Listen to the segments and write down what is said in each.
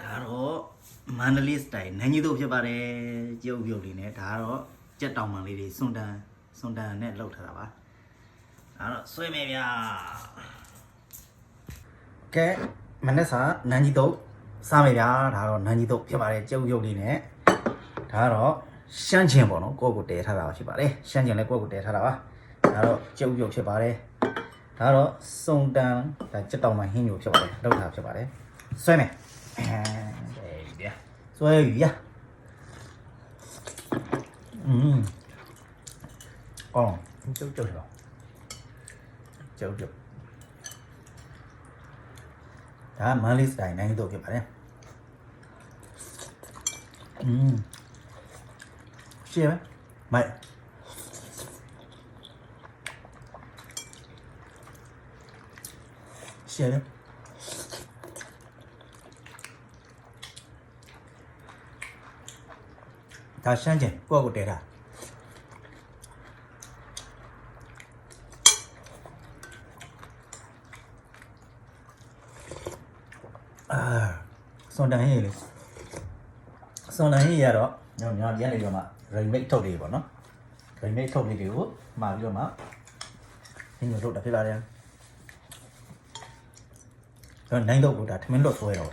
ဒါကတော့မန္တလေးစတိုင်နန်းကြီးတို့ဖြစ်ပါတယ်ကျုပ်ပြုတ်လေးနဲ့ဒါကတော့ကြက်တောင်ပံလေးတွေစွန်တန်စွန်တန်နဲ့လောက်ထားတာပါဒါတော့ဆွဲမယ်ဗျာကဲမနေ့ကနန်းကြီးတို့စားမယ်ဗျာဒါတော့နန်းကြီးတို့ဖြစ်ပါတယ်ကျုပ်ပြုတ်လေးနဲ့ဒါကတော့ရှမ်းချင်ပေါ့နော်ကိုယ့်ကိုယ်တဲထားတာဖြစ်ပါတယ်ရှမ်းချင်လည်းကိုယ့်ကိုယ်တဲထားတာပါဒါတော့ကျုပ်ပြုတ်ဖြစ်ပါတယ်ဒါတော့စွန်တန်ဒါကြက်တောင်ပံဟင်းညိုဖြစ်ပါတယ်လောက်ထားဖြစ်ပါတယ်ဆွဲမယ် à. Xuôi gì à ừm còn chấu chửi rồi chấu chửi đó mới lý giải này tôi kịp đấy ừm chia đấy mày. Chia đấy ဒါရှမ်းကျင်ကိုယ့်ကိုယ်တဲတာအာစွန်တန်ဟေးလေစွန်တန်ဟေးရတော့ညောင်ညောင်ပြန်နေပြီးတော့မှ remake ထုတ်လေးပေါ့နော် remake ထုတ်လေးတွေကိုမှာပြီးတော့မှဒီလိုလုပ်တာဖြစ်ပါတယ်ကျွန်တော်နိုင်တော့ကိုဒါထမင်းတော့ဆွဲတော့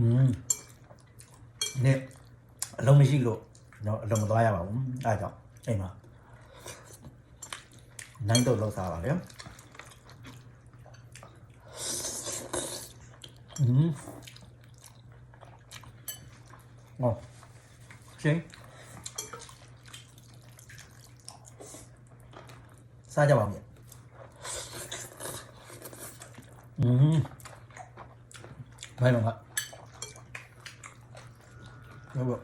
음. 근데 너무 싫고 너무 더야 봐. 알죠? 에마. 난이도 올라가 봐요. 음. 어. 오케이. 사자왕이야. 음. 맛있는 거. ဟုတ်ပါ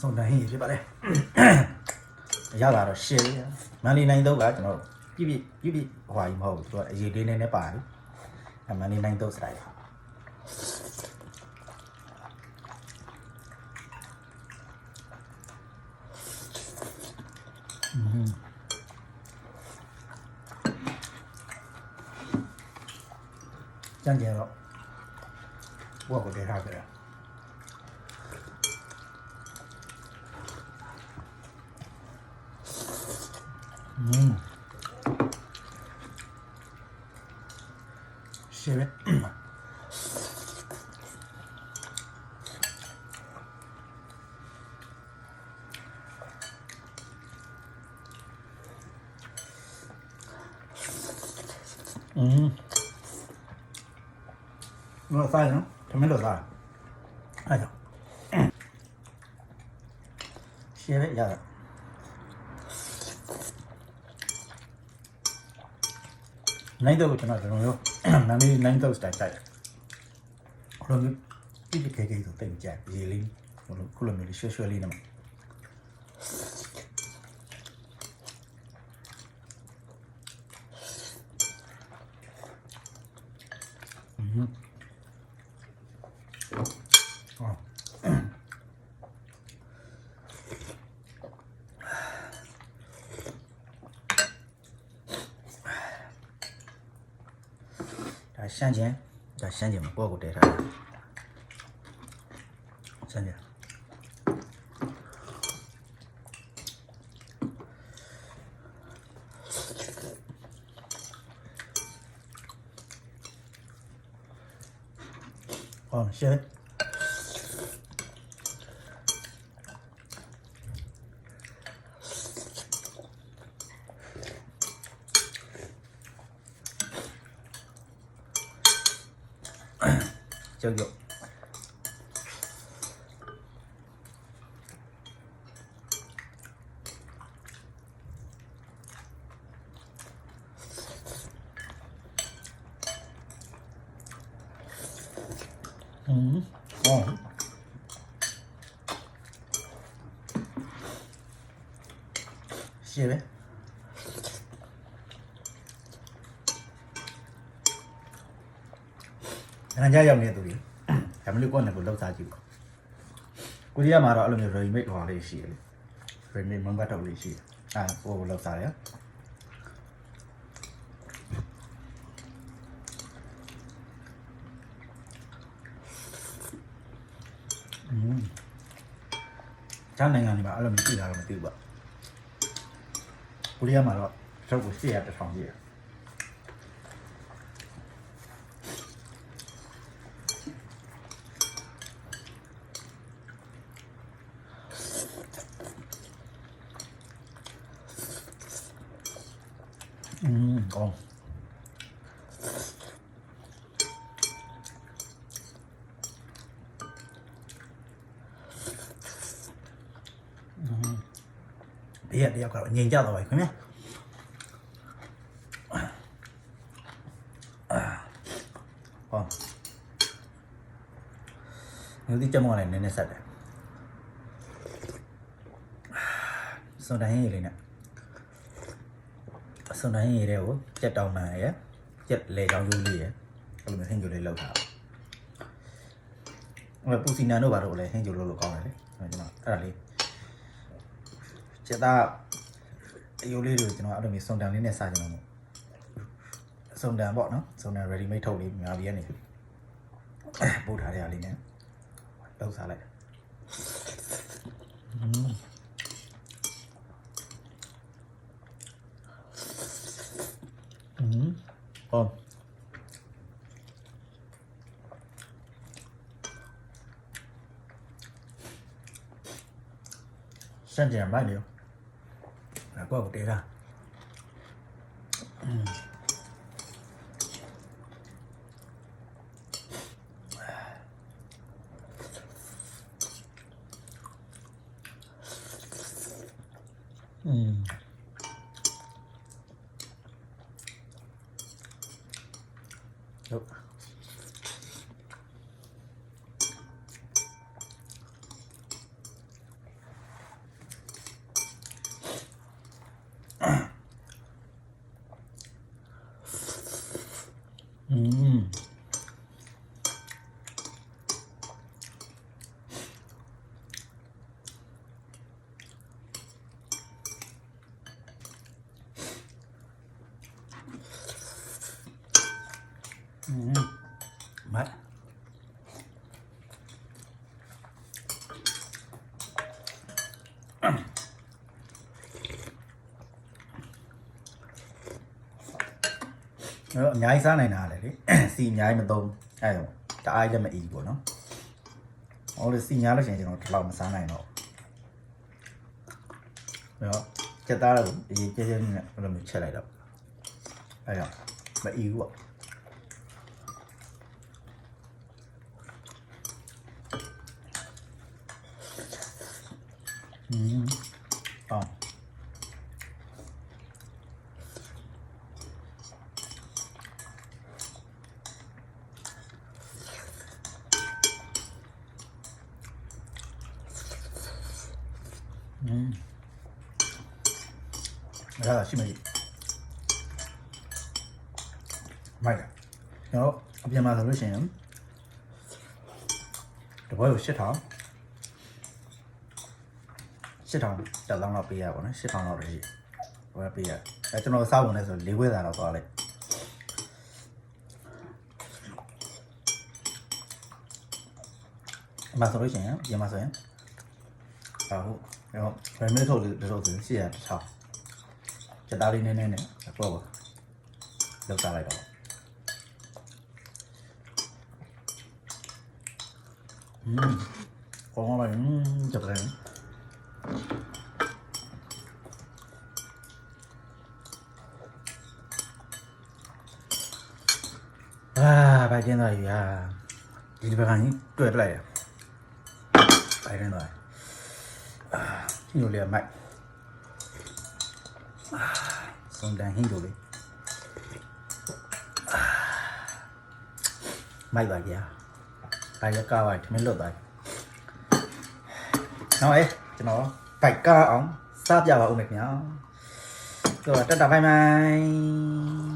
စုံတိုင်းရဖြစ်ပါလေရလာတော့ရှယ်မန်လီနိုင်တော့ကကျွန်တော်ပြပြပြပြဟွာကြီးမဟုတ်ဘူးသူကအရေးလေးနဲ့နဲ့ပါတယ်အမန်လီနိုင်တော့စတိုင်းကြမ်းကြတော့ဘုရားကိုတည်းထားကြတယ်อืม 先给了我不给啥子啥嗯。谢谢嗯。lo sai, no? También lo sabe. Eso. Lleve y ahora. 難易度ってなるのよ。難易難易度したいたい。これに、いい経験とってみちゃう。ジーリン。この、このミリシュシュリンの。Mm-hmm. 啊。哎，向前，咱向前嘛，过过这啥？向前。哦，行。Trời ơi! နိုင်ငံခြားရောက်နေတဲ့သူတွေဒါမလို့ကိုယ့်နဲ့ကိုယ်လောက်စားကြည့်ပါကိုရီးယားမှာတော့အဲ့လိုမျိုး ready made ဟောလေးရှိတယ်လေ ready made မန်ဘတ်တော့လေးရှိတယ်အဲကိုယ်ကိုလောက်စားတယ်อืมကျန်နိုင်ငံတွေမှာအဲ့လိုမျိုးကြည့်တာတော့မသိဘူးပေါ့ကိုရီးယားမှာတော့ထုတ်ကိုရှေ့ရတစ်ထောင်ကြီးတယ် อืมอ๋ออืมเดี๋ยวเดี๋ยวก่อนยิงเจ้าต่อไปคุณแม่อ๋อนี่ที่จะมองอะไรเนี่ยเนี่ยสัตว์ส่วนไหนเลยเนี่ย စွန်တိုင်းရည်တွေကိုကြက်တောင်မှန်ရယ်ကြက်လေချောင်းကျိုးလေးရယ်အဲ့လိုမျိုးဟင်းကျိုးလေးလောက်ထားအဲ့ပူစီနန်တို့ဘာလို့လဲဟင်းကျိုးလို့လို့ကောင်းတယ်လေအဲ့ကျွန်တော်အဲ့ဒါလေးကြက်သားအယိုးလေးတွေကိုကျွန်တော်အဲ့လိုမျိုးစွန်တန်လေးနဲ့စားကြအောင်စွန်တန်ပေါ့နော်စွန်တန် ready made ထုတ်လေးများပြီးရနေပို့ထားတဲ့အလေးနဲ့လောက်စားလိုက်อืม thơm xem chỉ làm ba điều là có một tí ra. Mm. Mm. အဲ့တော့အများကြီးစားနိုင်တာလေလေစီအများကြီးမသုံးအဲ့တော့တအားလည်းမအီဘူးပေါ့နော်ဟောလေစီညာလို့ရှိရင်ကျွန်တော်ဒီလောက်မစားနိုင်တော့ဘူးအဲ့တော့စက်သားတော့ဒီကျဲကျဲနဲ့ဘယ်လိုမျိုးချက်လိုက်တော့အဲ့တော့မအီဘူးပေါ့ อืมอ๋ออื အဲ့ဒါရှိမရှိမိုက်တယ်ကျွန်တော်အပြင်မှာဆိုလို့ရှိရင်တပွဲကို8000 8000တက်လောင်းတော့ပေးရပါတော့8000လောက်တည်းရှိဘယ်ပေးရအဲကျွန်တော်စားဝင်လဲဆို၄ဝက်သာတော့သွားလိုက်အမှဆိုလို့ရှိရင်ပြင်မှာဆိုရင်အာဟုတ်ကျွန်တော်ဗိုင်မင်းထုတ်လို့တော်တော်ဆိုရင်800 1000 చెదాడినేనే అట్లా వెళ్తారా ఇక్కడ కోమలు చెప్పలేను పైకి అయ్యా ఇరవై కానీ టూ ఎట్లా అయ్యా పైకి అయ్యా ఇల్లు అమ్మాయి စုံတန်ဟင်းလိုလေးအာမိုက်ပါဗျာခါရကားပါထမင်းလွတ်သွားပြီနောက်အဲကျွန်တော်ဘိုက်ကားအောင်စားပြပါဦးမယ်ခင်ဗျာတော့တက်တာဘိုင်ဘိုင်